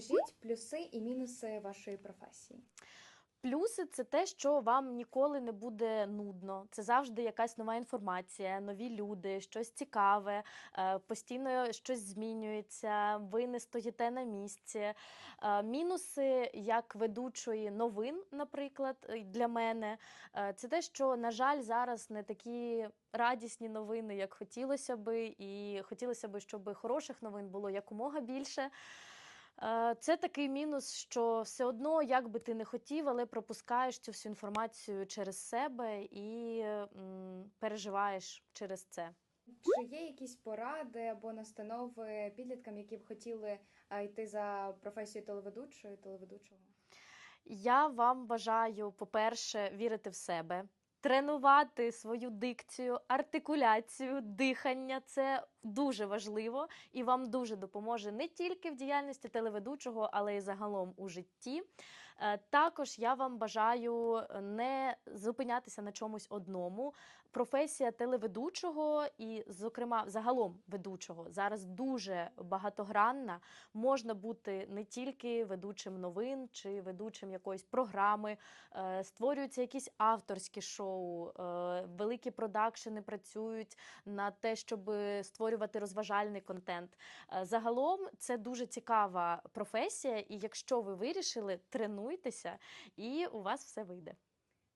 Скажіть плюси і мінуси вашої професії. Плюси це те, що вам ніколи не буде нудно. Це завжди якась нова інформація, нові люди, щось цікаве, е, постійно щось змінюється. Ви не стоїте на місці. Е, Мінуси як ведучої новин, наприклад, для мене, е, це те, що, на жаль, зараз не такі радісні новини, як хотілося би, і хотілося б, щоб хороших новин було якомога більше. Е, Це такий мінус, що все одно, як би ти не хотів, але пропускаєш цю всю інформацію через себе і м, переживаєш через це. Чи є якісь поради або настанови підліткам, які б хотіли е, йти за професією телеведучої, телеведучого? Я вам бажаю, по-перше, вірити в себе, тренувати свою дикцію, артикуляцію, дихання. Це дуже важливо і вам дуже допоможе не тільки в діяльності телеведучого, але й загалом у житті. Е, Також я вам бажаю не зупинятися на чомусь одному. Професія телеведучого і, зокрема, загалом ведучого зараз дуже багатогранна. Можна бути не тільки ведучим новин чи ведучим якоїсь програми, е, створюються якісь авторські шоу, е, великі продакшени працюють на те, щоб створювати розважальний контент. Е, Загалом це дуже цікава професія, і якщо ви вирішили, тренуйтеся, і у вас все вийде.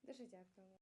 Дуже дякую.